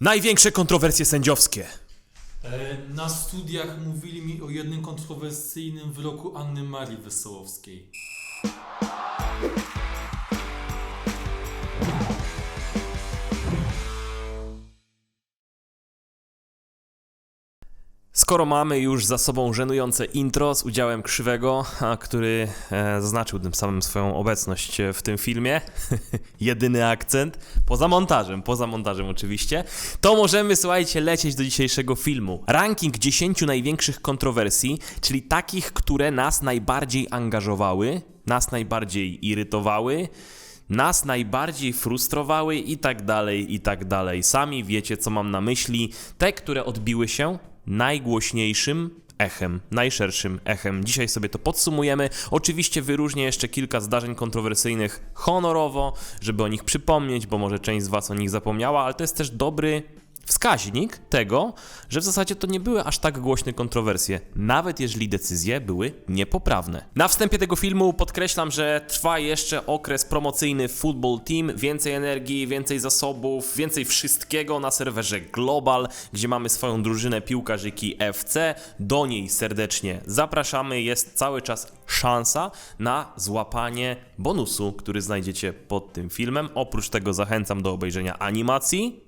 Największe kontrowersje sędziowskie. E, Na studiach mówili mi o jednym kontrowersyjnym wyroku Anny Marii Wesołowskiej. Skoro mamy już za sobą żenujące intro z udziałem Krzywego, który e, zaznaczył tym samym swoją obecność e, w tym filmie, jedyny akcent, poza montażem, poza montażem oczywiście, to możemy, słuchajcie, lecieć do dzisiejszego filmu. Ranking 10 największych kontrowersji, czyli takich, które nas najbardziej angażowały, nas najbardziej irytowały, nas najbardziej frustrowały i tak dalej, i tak dalej. Sami wiecie, co mam na myśli. Te, które odbiły się najgłośniejszym echem, najszerszym echem. Dzisiaj sobie to podsumujemy. Oczywiście wyróżnię jeszcze kilka zdarzeń kontrowersyjnych honorowo, żeby o nich przypomnieć, bo może część z Was o nich zapomniała, ale to jest też dobry wskaźnik tego, że w zasadzie to nie były aż tak głośne kontrowersje, nawet jeżeli decyzje były niepoprawne. Na wstępie tego filmu podkreślam, że trwa jeszcze okres promocyjny Football Team, więcej energii, więcej zasobów, więcej wszystkiego na serwerze Global, gdzie mamy swoją drużynę piłkarzyki FC. Do niej serdecznie zapraszamy. Jest cały czas szansa na złapanie bonusu, który znajdziecie pod tym filmem. Oprócz tego zachęcam do obejrzenia animacji,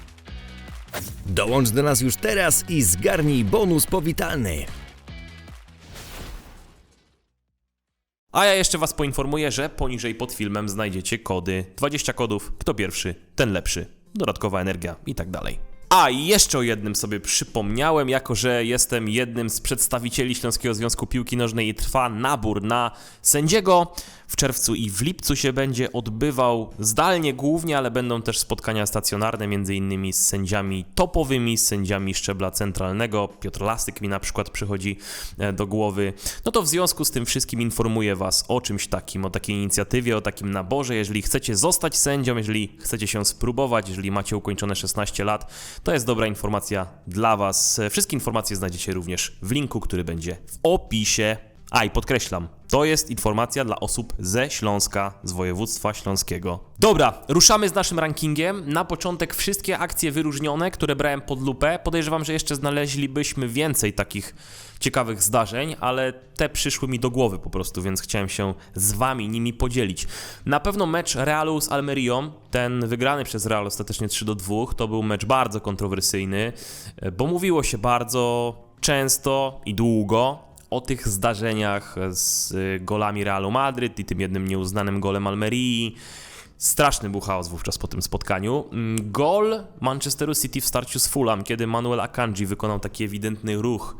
Dołącz do nas już teraz i zgarnij bonus powitalny. A ja jeszcze Was poinformuję, że poniżej pod filmem znajdziecie kody. 20 kodów, kto pierwszy, ten lepszy. Dodatkowa energia i tak dalej. A i jeszcze o jednym sobie przypomniałem, jako że jestem jednym z przedstawicieli Śląskiego Związku Piłki Nożnej i trwa nabór na sędziego. W czerwcu i w lipcu się będzie odbywał zdalnie głównie, ale będą też spotkania stacjonarne, między innymi z sędziami topowymi, z sędziami szczebla centralnego. Piotr Lasyk mi na przykład przychodzi e, do głowy. No to w związku z tym wszystkim informuję Was o czymś takim, o takiej inicjatywie, o takim naborze. Jeżeli chcecie zostać sędzią, jeżeli chcecie się spróbować, jeżeli macie ukończone 16 lat, to jest dobra informacja dla Was. Wszystkie informacje znajdziecie również w linku, który będzie w opisie. A i podkreślam, to jest informacja dla osób ze Śląska, z województwa śląskiego. Dobra, ruszamy z naszym rankingiem. Na początek wszystkie akcje wyróżnione, które brałem pod lupę. Podejrzewam, że jeszcze znaleźlibyśmy więcej takich ciekawych zdarzeń, ale te przyszły mi do głowy po prostu, więc chciałem się z wami nimi podzielić. Na pewno mecz Realu z Almerią, ten wygrany przez Real ostatecznie 3 do 2, to był mecz bardzo kontrowersyjny, bo mówiło się bardzo często i długo o tych zdarzeniach z y, golami Realu Madryt i tym jednym nieuznanym golem Almerii. Straszny był chaos wówczas po tym spotkaniu. Mm, Gol Manchesteru City w starciu z Fulham, kiedy Manuel Akanji wykonał taki ewidentny ruch,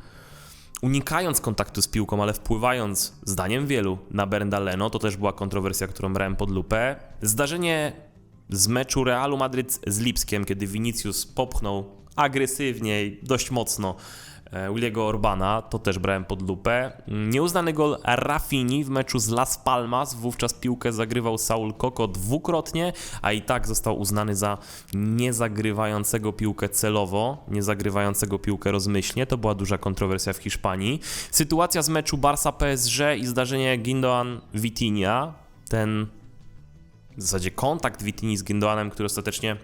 unikając kontaktu z piłką, ale wpływając, zdaniem wielu, na Berndaleno, to też była kontrowersja, którą brałem pod lupę. Zdarzenie z meczu Realu Madryt z Lipskiem, kiedy Vinicius popchnął agresywnie i dość mocno Williego Orbana, to też brałem pod lupę. Nieuznany gol Rafini w meczu z Las Palmas, wówczas piłkę zagrywał Saul Koko dwukrotnie, a i tak został uznany za niezagrywającego piłkę celowo, niezagrywającego piłkę rozmyślnie. To była duża kontrowersja w Hiszpanii. Sytuacja z meczu Barca PSG i zdarzenie Gindoan Vitinha, ten w zasadzie kontakt Vitini z Gindoanem, który ostatecznie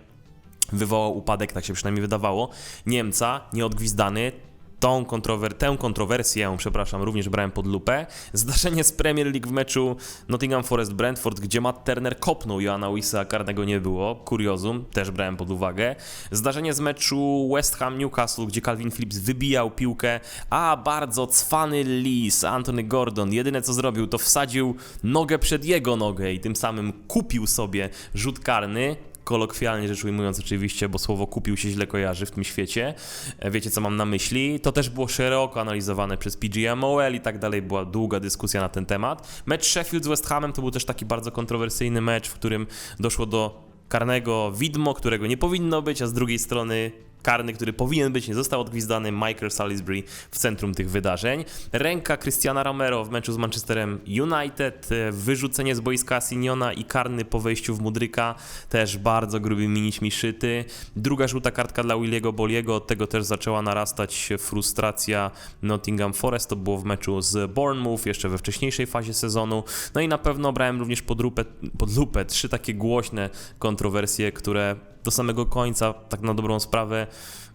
wywołał upadek, tak się przynajmniej wydawało, Niemca, nieodgwizdany. Tą kontrower- tę kontrowersję, przepraszam, również brałem pod lupę. Zdarzenie z Premier League w meczu Nottingham Forest-Brentford, gdzie Matt Turner kopnął Joana Wissa, karnego nie było. Kuriozum, też brałem pod uwagę. Zdarzenie z meczu West Ham-Newcastle, gdzie Calvin Phillips wybijał piłkę, a bardzo cwany Lis, Anthony Gordon, jedyne co zrobił, to wsadził nogę przed jego nogę i tym samym kupił sobie rzut karny kolokwialnie rzecz ujmując oczywiście, bo słowo kupił się źle kojarzy w tym świecie. E, Wiecie, co mam na myśli. To też było szeroko analizowane przez PGMOL i tak dalej. Była długa dyskusja na ten temat. Mecz Sheffield z West Hamem to był też taki bardzo kontrowersyjny mecz, w którym doszło do karnego widmo, którego nie powinno być, a z drugiej strony karny, który powinien być, nie został odgwizdany. Michael Salisbury w centrum tych wydarzeń. Ręka Cristiana Romero w meczu z Manchesterem United, e, wyrzucenie z boiska Siniona i karny po wejściu w Mudryka, też bardzo grubymi nićmi szyty. Druga żółta kartka dla Williego Boliego, od tego też zaczęła narastać frustracja Nottingham Forest, to było w meczu z Bournemouth, jeszcze we wcześniejszej fazie sezonu. No i na pewno brałem również pod lupę, pod lupę trzy takie głośne kontrowersje, które do samego końca, tak na dobrą sprawę,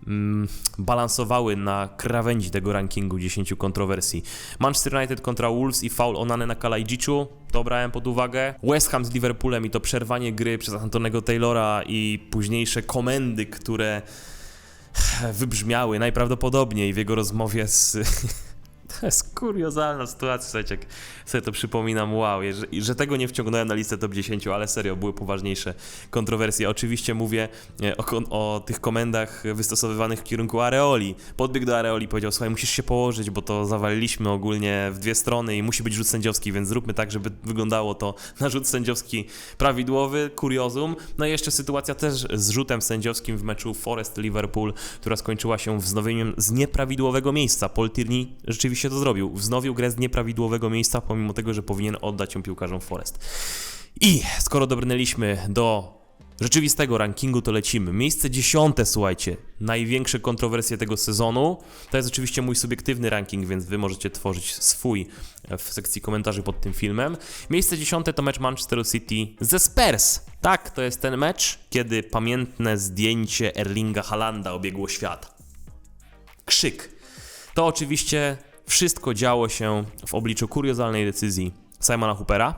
mm, balansowały na krawędzi tego rankingu 10 kontrowersji. Manchester United kontra Wolves i foul Onane na Kalajdziczu, to brałem pod uwagę. West Ham z Liverpoolem i to przerwanie gry przez Antonego Taylora i późniejsze komendy, które wybrzmiały najprawdopodobniej w jego rozmowie z... To jest kuriozalna sytuacja, słuchajcie, jak sobie to przypominam, wow, że, że tego nie wciągnąłem na listę top 10, ale serio, były poważniejsze kontrowersje. Oczywiście mówię e, o, o tych komendach wystosowywanych w kierunku Areoli. Podbiegł do Areoli, powiedział, słuchaj, musisz się położyć, bo to zawaliliśmy ogólnie w dwie strony i musi być rzut sędziowski, więc zróbmy tak, żeby wyglądało to na rzut sędziowski prawidłowy, kuriozum. No i jeszcze sytuacja też z rzutem sędziowskim w meczu Forest-Liverpool, która skończyła się wznowieniem z nieprawidłowego miejsca. Paul Tierney rzeczywiście to zrobił. Wznowił grę z nieprawidłowego miejsca, pomimo tego, że powinien oddać ją piłkarzom Forest. I skoro dobrnęliśmy do rzeczywistego rankingu, to lecimy. Miejsce dziesiąte, słuchajcie. Największe kontrowersje tego sezonu. To jest oczywiście mój subiektywny ranking, więc wy możecie tworzyć swój w sekcji komentarzy pod tym filmem. Miejsce dziesiąte to mecz Manchester City ze Spurs. Tak, to jest ten mecz, kiedy pamiętne zdjęcie Erlinga Halanda obiegło świat. Krzyk. To oczywiście wszystko działo się w obliczu kuriozalnej decyzji Simona Hoopera.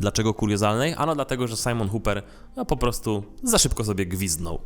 Dlaczego kuriozalnej? Ano dlatego, że Simon Hooper no, po prostu za szybko sobie gwizdnął.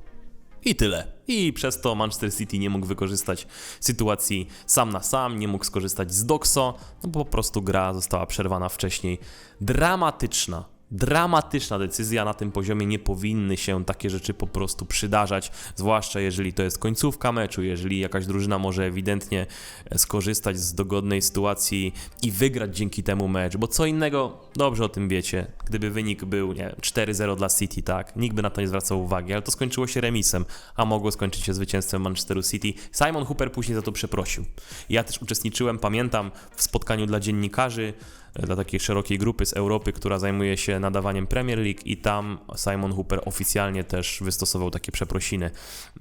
I tyle. I przez to Manchester City nie mógł wykorzystać sytuacji sam na sam, nie mógł skorzystać z Doxo, no bo po prostu gra została przerwana wcześniej. Dramatyczna, dramatyczna decyzja na tym poziomie. Nie powinny się takie rzeczy po prostu przydarzać, zwłaszcza jeżeli to jest końcówka meczu, jeżeli jakaś drużyna może ewidentnie e, skorzystać z dogodnej sytuacji i wygrać dzięki temu mecz, bo co innego, dobrze o tym wiecie, gdyby wynik był nie, wiem, 4-0 dla City, tak, nikt by na to nie zwracał uwagi, ale to skończyło się remisem, a mogło skończyć się zwycięstwem Manchesteru City. Simon Hooper później za to przeprosił. Ja też uczestniczyłem, pamiętam, w spotkaniu dla dziennikarzy, dla takiej szerokiej grupy z Europy, która zajmuje się nadawaniem Premier League i tam Simon Hooper oficjalnie też wystosował takie przeprosiny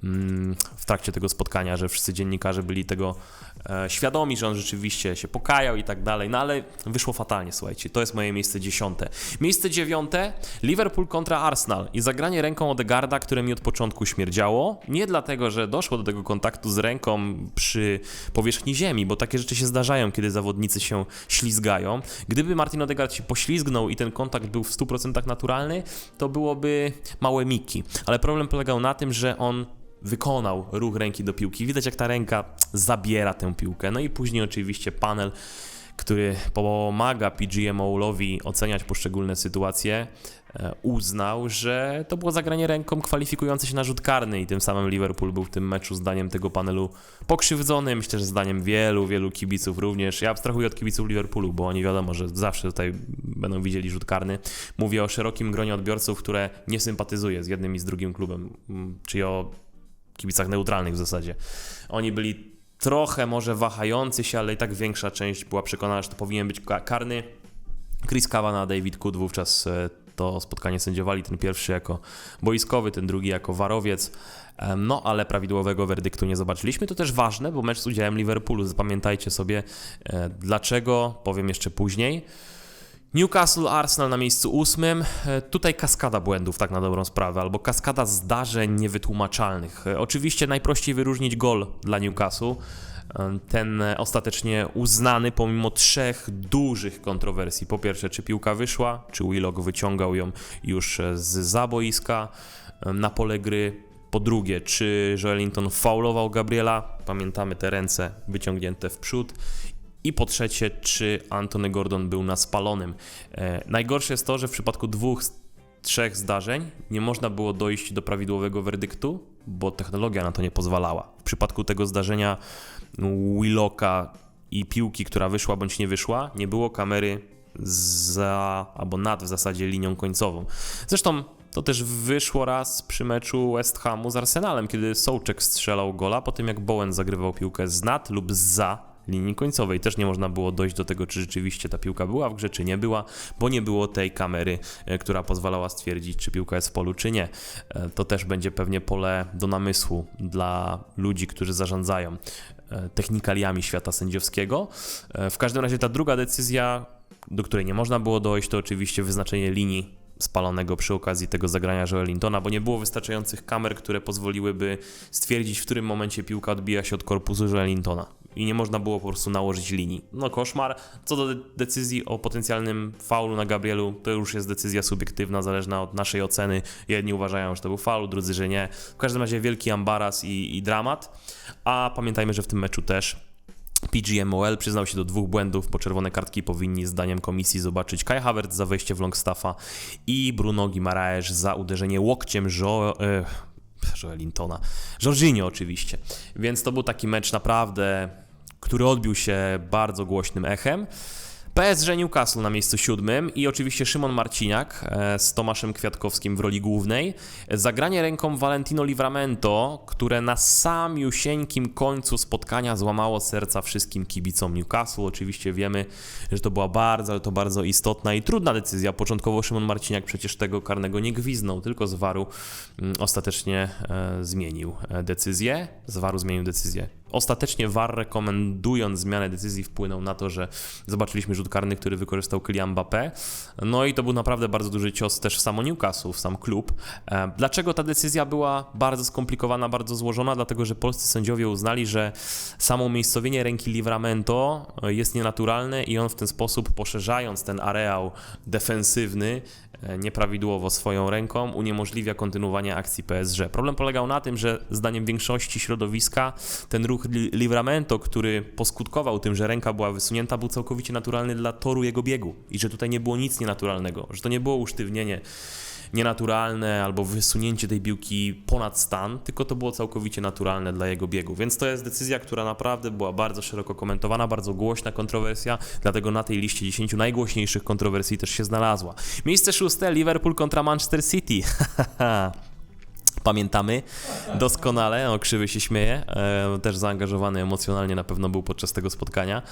mm, w trakcie tego spotkania, że wszyscy dziennikarze byli tego e, świadomi, że on rzeczywiście się pokajał i tak dalej, no ale wyszło fatalnie, słuchajcie, to jest moje miejsce dziesiąte. Miejsce dziewiąte, Liverpool kontra Arsenal i zagranie ręką Odegarda, które mi od początku śmierdziało, nie dlatego, że doszło do tego kontaktu z ręką przy powierzchni ziemi, bo takie rzeczy się zdarzają, kiedy zawodnicy się ślizgają. Gdyby Martin Odegaard się poślizgnął i ten kontakt był w 100% naturalny, to byłoby małe miki. Ale problem polegał na tym, że on wykonał ruch ręki do piłki. Widać, jak ta ręka zabiera tę piłkę. No i później oczywiście panel, który pomaga PGMOL-owi oceniać poszczególne sytuacje, e, uznał, że to było zagranie ręką kwalifikujące się na rzut karny i tym samym Liverpool był w tym meczu zdaniem tego panelu pokrzywdzony. Myślę, że zdaniem wielu, wielu kibiców również. Ja abstrahuję od kibiców Liverpoolu, bo oni wiadomo, że zawsze tutaj będą widzieli rzut karny. Mówię o szerokim gronie odbiorców, które nie sympatyzuje z jednym i z drugim klubem, czyli o kibicach neutralnych w zasadzie. Oni byli trochę może wahający się, ale i tak większa część była przekonana, że to powinien być ka- karny. Chris Kavanagh, David Cook wówczas e, to spotkanie sędziowali, ten pierwszy jako boiskowy, ten drugi jako warowiec. No, ale prawidłowego werdyktu nie zobaczyliśmy. To też ważne, bo mecz z udziałem Liverpoolu. Zapamiętajcie sobie e, dlaczego, powiem jeszcze później. Newcastle Arsenal na miejscu ósmym. E, Tutaj kaskada błędów, tak na dobrą sprawę, albo kaskada zdarzeń niewytłumaczalnych. E, Oczywiście najprościej wyróżnić gol dla Newcastle. E, Ten ostatecznie uznany pomimo trzech dużych kontrowersji. Po pierwsze, czy piłka wyszła, czy Willock wyciągał ją już z zaboiska na pole gry. Po drugie, czy Joelinton faulował Gabriela? Pamiętamy te ręce wyciągnięte w przód. I po trzecie, czy Antony Gordon był na spalonym. E, najgorsze jest to, że w przypadku dwóch trzech zdarzeń nie można było dojść do prawidłowego werdyktu, bo technologia na to nie pozwalała. W przypadku tego zdarzenia Willocka i piłki, która wyszła bądź nie wyszła, nie było kamery za albo nad w zasadzie linią końcową. Zresztą To też wyszło raz przy meczu West Hamu z Arsenalem, kiedy Sołczek strzelał gola po tym, jak Bowen zagrywał piłkę z nad lub za linii końcowej. Też nie można było dojść do tego, czy rzeczywiście ta piłka była w grze, czy nie była, bo nie było tej kamery, e, która pozwalała stwierdzić, czy piłka jest w polu, czy nie. E, To też będzie pewnie pole do namysłu dla ludzi, którzy zarządzają e, technikaliami świata sędziowskiego. W każdym razie ta druga decyzja, do której nie można było dojść, to oczywiście wyznaczenie linii spalonego przy okazji tego zagrania Joelintona, bo nie było wystarczających kamer, które pozwoliłyby stwierdzić, w którym momencie piłka odbija się od korpusu Joelintona. I nie można było po prostu nałożyć linii. No koszmar. Co do de- decyzji o potencjalnym faulu na Gabrielu, to już jest decyzja subiektywna, zależna od naszej oceny. Jedni uważają, że to był faul, drudzy, że nie. W każdym razie wielki ambaras i, i dramat. A pamiętajmy, że w tym meczu też PGMOL przyznał się do dwóch błędów, bo czerwone kartki powinni zdaniem komisji zobaczyć Kai Havertz za wejście w Longstaffa i Bruno Guimaraes za uderzenie łokciem jo, e, Joelintona. Jorginho oczywiście. Więc to był taki mecz naprawdę, który odbił się bardzo głośnym echem. PSG Newcastle na miejscu siódmym i oczywiście Szymon Marciniak e, z Tomaszem Kwiatkowskim w roli głównej. Zagranie ręką Valentino Livramento, które na samiusieńkim końcu spotkania złamało serca wszystkim kibicom Newcastle. Oczywiście wiemy, że to była bardzo, ale to bardzo istotna i trudna decyzja. Początkowo Szymon Marciniak przecież tego karnego nie gwiznął, tylko z waru mm, ostatecznie e, zmienił e, decyzję. Z waru zmienił decyzję. Ostatecznie VAR rekomendując zmianę decyzji wpłynął na to, że zobaczyliśmy rzut karny, który wykorzystał Kylian Mbappé. No i to był naprawdę bardzo duży cios też w samo Newcastle, w sam klub. E, Dlaczego ta decyzja była bardzo skomplikowana, bardzo złożona? Dlatego, że polscy sędziowie uznali, że samo umiejscowienie ręki Livramento e, jest nienaturalne i on w ten sposób, poszerzając ten areał defensywny, nieprawidłowo swoją ręką uniemożliwia kontynuowanie akcji PSG. Problem polegał na tym, że zdaniem większości środowiska ten ruch Li- Livramento, który poskutkował tym, że ręka była wysunięta, był całkowicie naturalny dla toru jego biegu i że tutaj nie było nic nienaturalnego, że to nie było usztywnienie nienaturalne albo wysunięcie tej piłki ponad stan, tylko to było całkowicie naturalne dla jego biegu. Więc to jest decyzja, która naprawdę była bardzo szeroko komentowana, bardzo głośna kontrowersja, dlatego na tej liście 10 najgłośniejszych kontrowersji też się znalazła. Miejsce szóste Liverpool kontra Manchester City. Pamiętamy doskonale, o krzywy się śmieje, e, też zaangażowany emocjonalnie na pewno był podczas tego spotkania,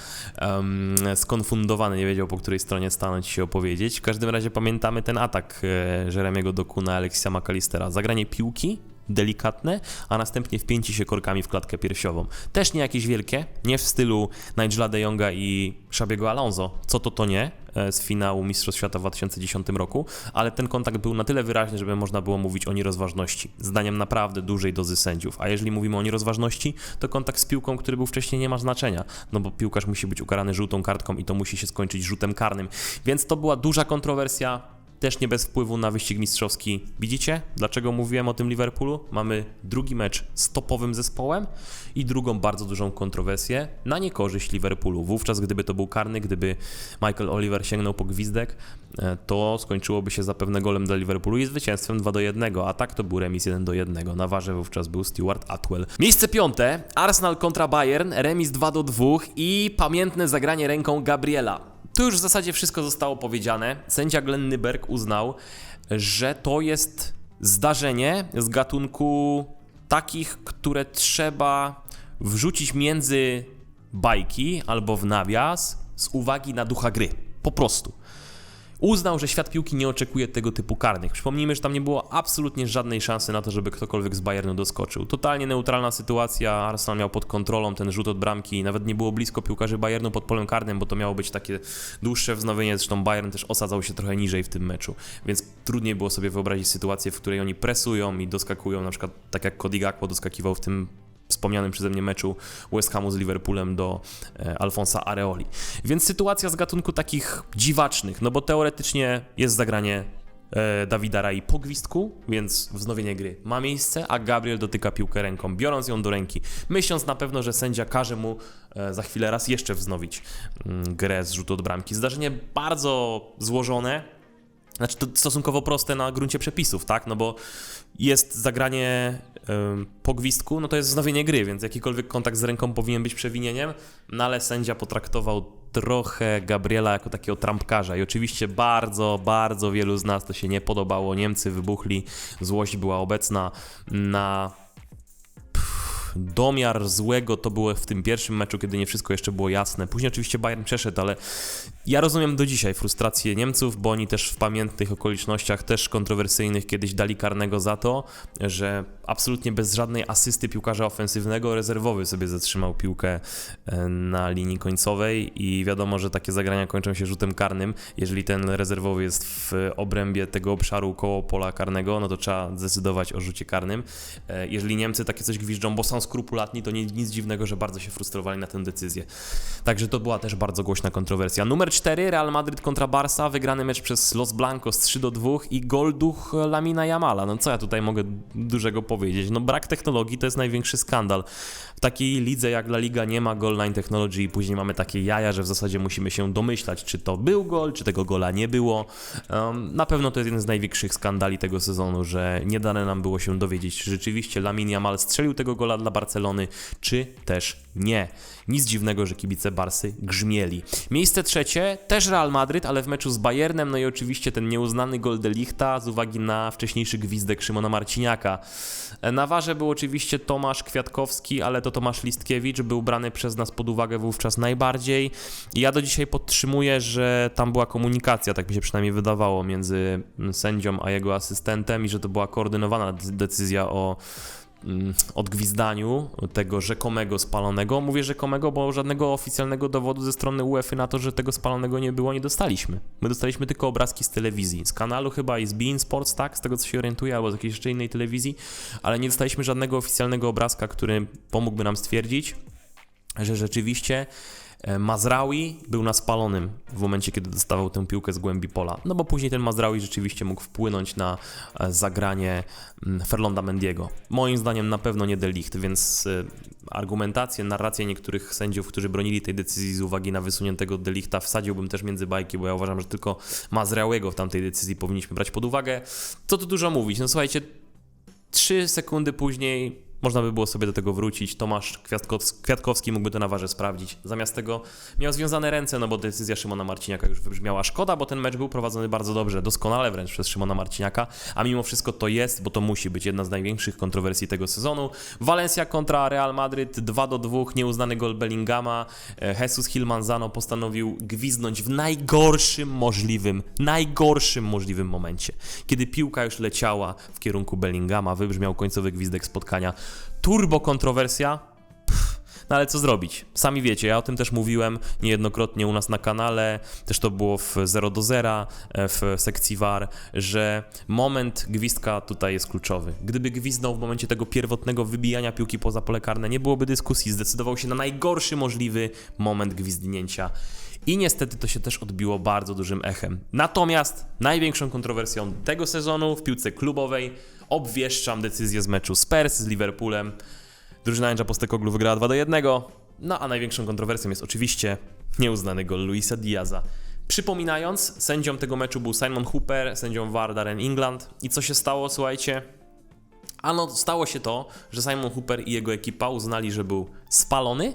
skonfundowany, nie wiedział po której stronie stanąć się opowiedzieć. W każdym razie pamiętamy ten atak e, Jeremiego Doku na Alexia McAllistera. Zagranie piłki, delikatne, a następnie wpięcie się korkami w klatkę piersiową. Też nie jakieś wielkie, nie w stylu Nigela de Jonga i Szabiego Alonso, co to to nie, e, z finału Mistrzostw Świata w 2010 roku, ale ten kontakt był na tyle wyraźny, żeby można było mówić o nierozważności. Zdaniem naprawdę dużej dozy sędziów. A jeżeli mówimy o nierozważności, to kontakt z piłką, który był wcześniej, nie ma znaczenia, no bo piłkarz musi być ukarany żółtą kartką i to musi się skończyć rzutem karnym. Więc to była duża kontrowersja, też nie bez wpływu na wyścig mistrzowski. Widzicie, dlaczego mówiłem o tym Liverpoolu? Mamy drugi mecz z topowym zespołem i drugą bardzo dużą kontrowersję na niekorzyść Liverpoolu. Wówczas, gdyby to był karny, gdyby Michael Oliver sięgnął po gwizdek, e, to skończyłoby się zapewne golem dla Liverpoolu i zwycięstwem 2 do 1, a tak to był remis 1 do 1. Na warze wówczas był Stuart Atwell. Miejsce piąte, Arsenal kontra Bayern, remis 2 do 2 i pamiętne zagranie ręką Gabriela. Tu już w zasadzie wszystko zostało powiedziane. Sędzia Glenn Nyberg uznał, że to jest zdarzenie z gatunku takich, które trzeba wrzucić między bajki albo w nawias z uwagi na ducha gry. Po prostu. Uznał, że świat piłki nie oczekuje tego typu karnych. Przypomnijmy, że tam nie było absolutnie żadnej szansy na to, żeby ktokolwiek z Bayernu doskoczył. Totalnie neutralna sytuacja, Arsenal miał pod kontrolą ten rzut od bramki, nawet nie było blisko piłkarzy Bayernu pod polem karnym, bo to miało być takie dłuższe wznowienie, zresztą Bayern też osadzał się trochę niżej w tym meczu, więc trudniej było sobie wyobrazić sytuację, w której oni presują i doskakują, na przykład tak jak Cody Gakpo doskakiwał w tym wspomnianym przeze mnie meczu West Hamu z Liverpoolem do e, Alfonsa Areoli. Więc sytuacja z gatunku takich dziwacznych, no bo teoretycznie jest zagranie e, Dawida Rai po gwizdku, więc wznowienie gry ma miejsce, a Gabriel dotyka piłkę ręką, biorąc ją do ręki, myśląc na pewno, że sędzia każe mu e, za chwilę raz jeszcze wznowić mm, grę z rzutu od bramki. Zdarzenie bardzo złożone, znaczy to stosunkowo proste na gruncie przepisów, tak? No bo jest zagranie po gwizdku, no to jest wznowienie gry, więc jakikolwiek kontakt z ręką powinien być przewinieniem, no ale sędzia potraktował trochę Gabriela jako takiego trampkarza i oczywiście bardzo, bardzo wielu z nas to się nie podobało. Niemcy wybuchli, złość była obecna na domiar złego to było w tym pierwszym meczu, kiedy nie wszystko jeszcze było jasne. Później oczywiście Bayern przeszedł, ale ja rozumiem do dzisiaj frustrację Niemców, bo oni też w pamiętnych okolicznościach, też kontrowersyjnych, kiedyś dali karnego za to, że absolutnie bez żadnej asysty piłkarza ofensywnego rezerwowy sobie zatrzymał piłkę e, na linii końcowej i wiadomo, że takie zagrania kończą się rzutem karnym. Jeżeli ten rezerwowy jest w obrębie tego obszaru koło pola karnego, no to trzeba zdecydować o rzucie karnym. E, Jeżeli Niemcy takie coś gwiżdżą, bo są skrupulatni, to nie, nic dziwnego, że bardzo się frustrowali na tę decyzję. Także to była też bardzo głośna kontrowersja. Numer 4, Real Madrid kontra Barca, wygrany mecz przez Los Blancos 3 do 2 i gol duch Lamina Jamala. No co ja tutaj mogę dużego powiedzieć? No brak technologii to jest największy skandal. W takiej lidze jak La Liga nie ma goal line technology i później mamy takie jaja, że w zasadzie musimy się domyślać, czy to był gol, czy tego gola nie było. Um, na pewno to jest jeden z największych skandali tego sezonu, że nie dane nam było się dowiedzieć, czy rzeczywiście Lamin Jamal strzelił tego gola dla Barcelony, czy też nie. Nic dziwnego, że kibice Barsy grzmieli. Miejsce trzecie, też Real Madryt, ale w meczu z Bayernem, no i oczywiście ten nieuznany gol de Lichta z uwagi na wcześniejszy gwizdek Szymona Marciniaka. Na warze był oczywiście Tomasz Kwiatkowski, ale to Tomasz Listkiewicz był brany przez nas pod uwagę wówczas najbardziej. I ja do dzisiaj podtrzymuję, że tam była komunikacja, tak mi się przynajmniej wydawało, między sędzią a jego asystentem i że to była koordynowana decyzja o odgwizdaniu tego rzekomego spalonego. Mówię rzekomego, bo żadnego oficjalnego dowodu ze strony UEFA na to, że tego spalonego nie było, nie dostaliśmy. My dostaliśmy tylko obrazki z telewizji, z kanalu chyba i z Bein Sports, tak, z tego co się orientuję, albo z jakiejś jeszcze innej telewizji, ale nie dostaliśmy żadnego oficjalnego obrazka, który pomógłby nam stwierdzić, że rzeczywiście Mazraoui był na spalonym w momencie, kiedy dostawał tę piłkę z głębi pola. No bo później ten Mazraoui rzeczywiście mógł wpłynąć na e, zagranie mm, Ferlonda Mendiego. Moim zdaniem na pewno nie Delicht, więc e, argumentację, narrację niektórych sędziów, którzy bronili tej decyzji z uwagi na wysuniętego Delichta wsadziłbym też między bajki, bo ja uważam, że tylko Mazraouiego w tamtej decyzji powinniśmy brać pod uwagę. Co tu dużo mówić? No słuchajcie, Trzy sekundy później można by było sobie do tego wrócić. Tomasz Kwiatkows- Kwiatkowski mógłby to na warze sprawdzić. Zamiast tego miał związane ręce, no bo decyzja Szymona Marciniaka już wybrzmiała. Szkoda, bo ten mecz był prowadzony bardzo dobrze, doskonale wręcz przez Szymona Marciniaka, a mimo wszystko to jest, bo to musi być jedna z największych kontrowersji tego sezonu. Valencia kontra Real Madryt 2 do 2, nieuznany gol Bellingama. E, Jesus Hilmanzano postanowił gwiznąć w najgorszym możliwym, najgorszym możliwym momencie. Kiedy piłka już leciała w kierunku Bellingama, wybrzmiał końcowy gwizdek spotkania. Turbo kontrowersja. No ale co zrobić? Sami wiecie, ja o tym też mówiłem niejednokrotnie u nas na kanale, też to było w 0 do 0 e, w sekcji VAR, że moment gwizdka tutaj jest kluczowy. Gdyby gwizdnął w momencie tego pierwotnego wybijania piłki poza pole karne, nie byłoby dyskusji, zdecydował się na najgorszy możliwy moment gwizdnięcia. I niestety to się też odbiło bardzo dużym echem. Natomiast największą kontrowersją tego sezonu w piłce klubowej obwieszczam decyzję z meczu Spurs z Liverpoolem. Drużyna Ange'a Postecoglou wygrała 2 do 1. No a największą kontrowersją jest oczywiście nieuznany gol Luisa Diaza. Przypominając, sędzią tego meczu był Simon Hooper, sędzią VAR Darren England. I co się stało, słuchajcie? Ano, stało się to, że Simon Hooper i jego ekipa uznali, że był spalony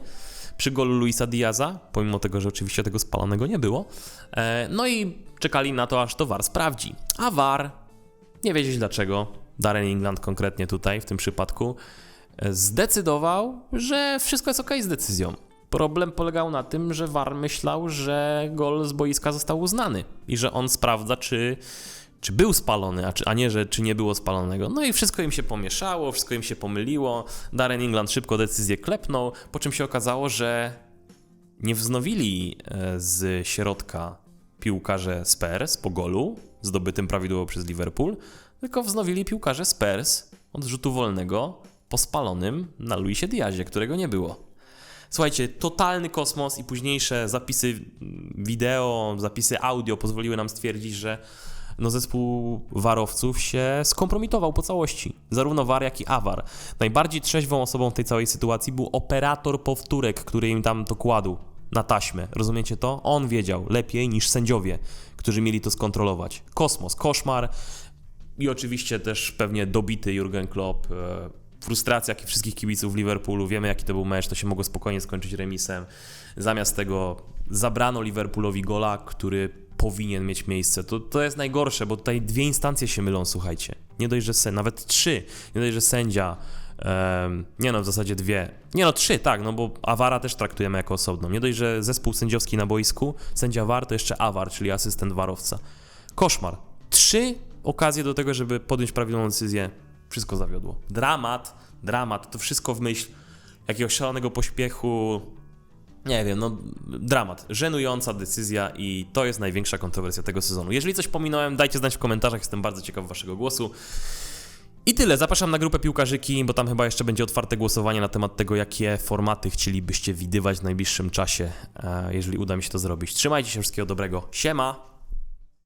przy golu Luisa Diaza, pomimo tego, że oczywiście tego spalonego nie było. E, No i czekali na to, aż to VAR sprawdzi. A VAR, nie wiedzieć dlaczego, Darren England konkretnie tutaj w tym przypadku, e, zdecydował, że wszystko jest ok z decyzją. Problem polegał na tym, że VAR myślał, że gol z boiska został uznany i że on sprawdza, czy, czy był spalony, a, czy, a nie, że czy nie było spalonego. No i wszystko im się pomieszało, wszystko im się pomyliło. Darren England szybko decyzję klepnął, po czym się okazało, że nie wznowili e, z środka piłkarze Spurs po golu zdobytym prawidłowo przez Liverpool, tylko wznowili piłkarze Spurs od rzutu wolnego po spalonym na Luisie Diazie, którego nie było. Słuchajcie, totalny kosmos i późniejsze zapisy wideo, zapisy audio pozwoliły nam stwierdzić, że no zespół warowców się skompromitował po całości. Zarówno war, jak i awar. Najbardziej trzeźwą osobą w tej całej sytuacji był operator powtórek, który im tam to kładł na taśmę. Rozumiecie to? On wiedział lepiej niż sędziowie, którzy mieli to skontrolować. Kosmos, koszmar i oczywiście też pewnie dobity Jurgen Klopp. E, frustracja jak i wszystkich kibiców Liverpoolu. Wiemy, jaki to był mecz, to się mogło spokojnie skończyć remisem. Zamiast tego zabrano Liverpoolowi gola, który powinien mieć miejsce. To, to jest najgorsze, bo tutaj dwie instancje się mylą, słuchajcie. Nie dość, że sen, nawet trzy. Nie dość, że sędzia. em, nie no, w zasadzie dwie. Nie no, trzy, tak, no bo Awara też traktujemy jako osobną. Nie dość, że zespół sędziowski na boisku, sędzia War to jeszcze Awar, czyli asystent warowca. Koszmar. Trzy okazje do tego, żeby podjąć prawidłową decyzję. Wszystko zawiodło. Dramat, dramat. To wszystko w myśl jakiegoś szalonego pośpiechu. Nie wiem, no dramat. Żenująca decyzja i to jest największa kontrowersja tego sezonu. Jeżeli coś pominąłem, dajcie znać w komentarzach, jestem bardzo ciekaw waszego głosu. I tyle, zapraszam na grupę Piłkarzyki, bo tam chyba jeszcze będzie otwarte głosowanie na temat tego, jakie formaty chcielibyście widywać w najbliższym czasie, e, jeżeli uda mi się to zrobić. Trzymajcie się, wszystkiego dobrego. Siema!